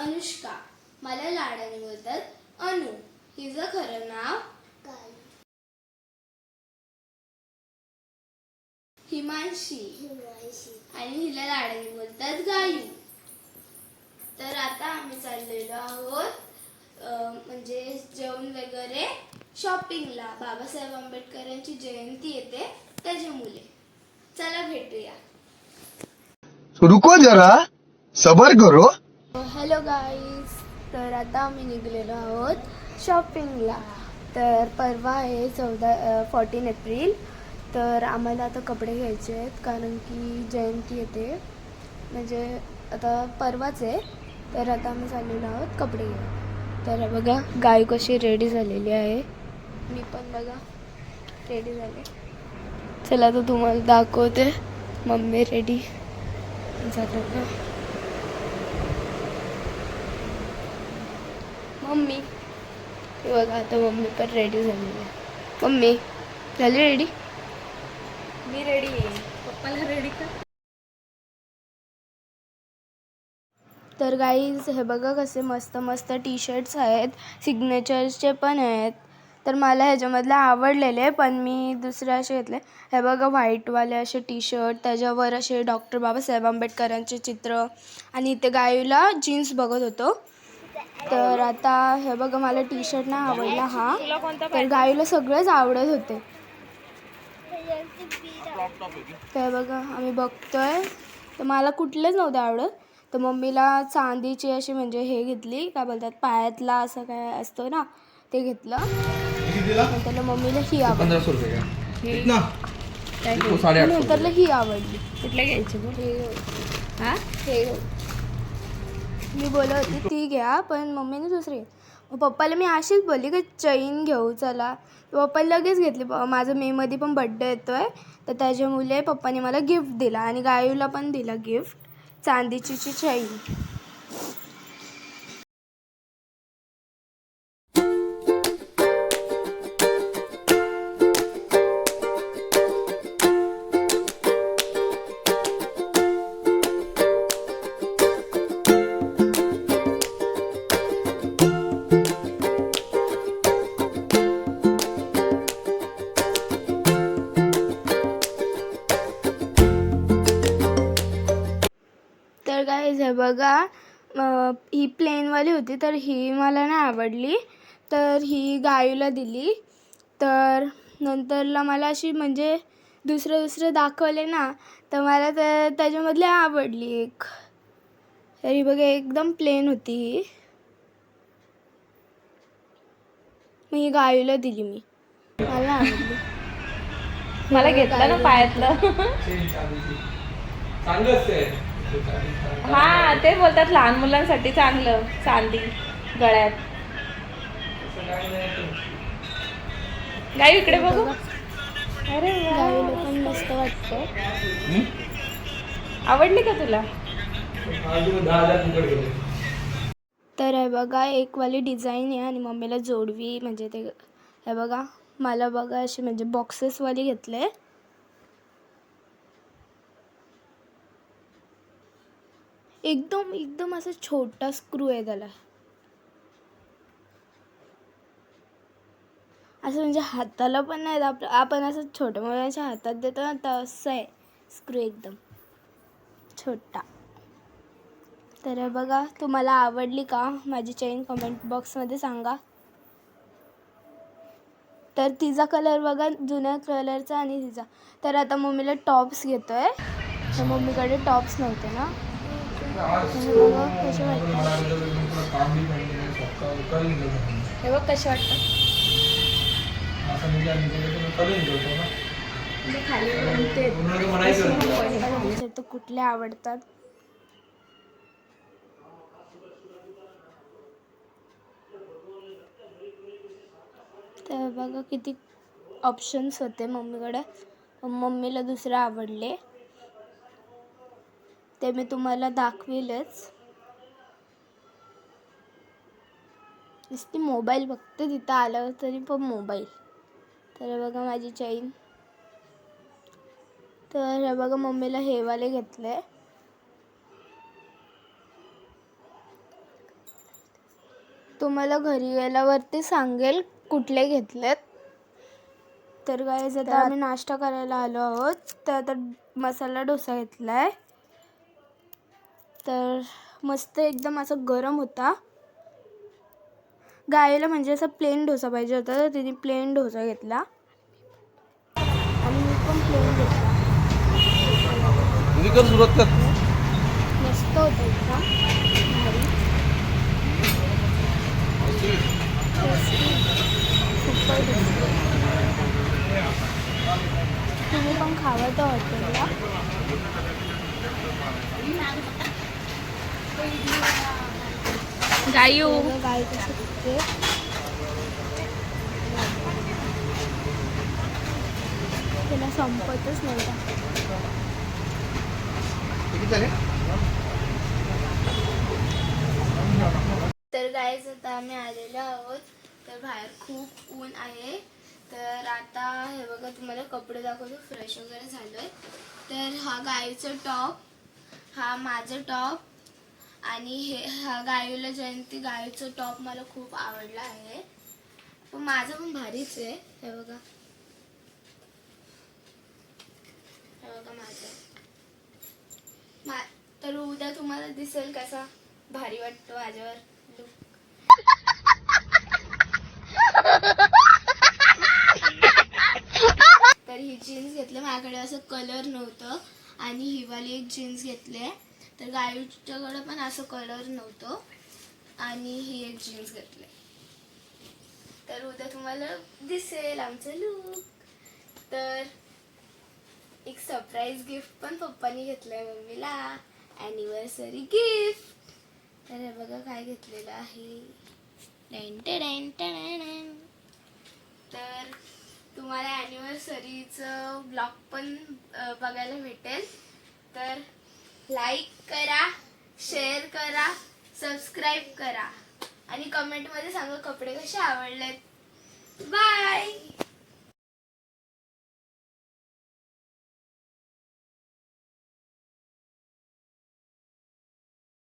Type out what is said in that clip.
अनुष्का. मला लाडाने बोलतात अनु. हिचं खरं नाव? हिमांशी. आणि हिला लाडाने बोलतात गायू. तर आता आम्ही चाललेलो आहोत म्हणजे जेवण वगैरे शॉपिंगला. बाबासाहेब आंबेडकरांची जयंती येते त्याच्या मुले चला भेटूया. रुको जरा सबर करो. हॅलो गाईज तर आता आम्ही निघलेलो आहोत शॉपिंगला तर परवा आहे चौदा फोर्टीन एप्रिल. तर आम्हाला आता कपडे घ्यायचे आहेत कारण की जयंती येते म्हणजे आता परवाच आहे. तर आता आम्ही चाललेलो आहोत कपडे घ्या तर बघा गाय कशी रेडी झालेली आहे. मी पण बघा रेडी झाले. चला तर तुम्हाला दाखवते. मम्मी रेडी झालं का मम्मी. बघा आता मम्मी पण रेडी झालेली आहे. मम्मी झाली रेडी मी रेडी आहे. पप्पाला रेडी कर. तर गाईज हे बघा कसे मस्त मस्त टी शर्ट्स आहेत सिग्नेचरचे पण आहेत. तर मला ह्याच्यामधले आवडलेले पण मी दुसरे असे घेतले. हे बघा व्हाईटवाले असे टी शर्ट त्याच्यावर असे डॉक्टर बाबासाहेब आंबेडकरांचे चित्र. आणि इथे गायूला जीन्स बघत होतो. तर आता हे बघा मला टी शर्ट नाही आवडला हा. तर गायूला सगळेच आवडत होते. तर बघा आम्ही बघतोय. तर मला कुठलेच नव्हते आवडत. तर मम्मीला चांदीची अशी म्हणजे हे घेतली काय बोलतात पायातला असं काय असतो ना ते घेतलं. त्याला मम्मीला ही आवडली. सौ नंतरला ही. आवडली. कुठले घ्यायचे हे. हा? हे. मी बोलत होती ती घ्या पण मम्मीने दुसरी. पप्पाला मी अशीच बोलली की चैन घेऊ चला. पप्पा लगेच घेतली. माझं मेमध्ये पण बड्डे येतो आहे तर त्याच्यामुळे पप्पाने मला गिफ्ट दिला आणि गायूला पण दिला गिफ्ट चांदीची चैन. तर काय हे बघा ही प्लेनवाली होती तर ही मला नाही आवडली. तर ही गायूला दिली. तर नंतरला मला अशी म्हणजे दुसरे दुसरे दाखवले ना तर मला तर त्याच्यामधली आवडली एक. तर ही बघा एकदम प्लेन होती ही. मग ही गायूला दिली मी. मला आवडली. मला घेतलं ना पायातलं. चांगलं असते हा ते बोलतात लहान मुलांसाठी चांगलं चांदी गळ्यात. गाई इकडे बघू. अरे मस्त वाटतं आवडली का तुला? तर हे बघा एक वाली डिझाईन आहे आणि मम्मीला जोडवी म्हणजे ते हे बघा मला बघा असे म्हणजे बॉक्सेसवाली घेतले. एकदम एकदम असा छोटा स्क्रू आहे त्याला. असं म्हणजे हाताला पण नाही आप आपण असं छोट्या मुलांच्या हातात देतो ना तसं आहे स्क्रू एकदम. छोटा. तर बघा तुम्हाला आवडली का माझी चेन कमेंट बॉक्समध्ये सांगा. तर तिचा कलर बघा जुन्या कलरचा आणि तिचा. तर आता मम्मीला टॉप्स घेतो आहे तर मम्मीकडे टॉप्स नव्हते ना. कसे वाटतात हूँ हे बघ कसे वाटतं. ऐसा निकला निकले तो मैं कल ही निकलता हूँ ना म्हणजे खाली म्हणते उन्होंने तो मनाही कर दिया तुमचे तर कुठले आवडतात? तर बघा किती ऑप्शन्स होते मम्मीकडे. मम्मीला दुसरे आवडले. ते मी तुम्हाला दाखवेलच. नुसती मोबाईल बघते तिथं आलं तरी पण मोबाईल तर हे बघा माझी चैन तर हे बघा मम्मीला हे वाले घेतले. तुम्हाला घरी गेल्यावरती सांगेल कुठले घेतलेत. तर काय आता आम्ही नाश्ता करायला आलो आहोत. तर आता मसाला डोसा घेतला आहे तर मस्त एकदम असा गरम होता. गायला म्हणजे असा प्लेन डोसा पाहिजे होता तर तिने प्लेन डोसा घेतला. आणि मी पण प्लेन घेतला. मस्त होतं एकदम. तुम्ही पण खावा तर हॉटेलला गायू. त्याला संपतच नाही. तर गायच आता आम्ही आलेलो आहोत. तर बाहेर खूप ऊन आहे. तर आता हे बघा तुम्हाला कपडे दाखवतो. फ्रेश वगैरे झालोय. तर हा गाईचं टॉप हा माझं टॉप आणि हे हा गायूला जयंती गायूचं टॉप मला खूप आवडला आहे. पण माझं पण भारीच आहे. हे बघा. हे बघा माझं. मा तर उद्या तुम्हाला दिसेल कसा भारी वाटतो माझ्यावर लुक तर ही जीन्स घेतली. माझ्याकडे असं कलर नव्हतं. आणि ही वाली एक जीन्स घेतली. तर गायूच्याकडे पण असं कलर नव्हतं. आणि ही एक जीन्स घेतली तर उद्या तुम्हाला दिसेल आमचं लुक तर एक सरप्राईज गिफ्ट पण पप्पानी घेतलंय मम्मीला. ॲनिव्हर्सरी गिफ्ट तर हे बघा काय घेतलेलं आहे. तर तुम्हाला ॲनिव्हर्सरीचं ब्लॉग पण बघायला भेटेल. तर लाईक करा शेअर करा सबस्क्राईब करा. आणि कमेंटमध्ये सांगा कपडे कसे आवडलेत. बाय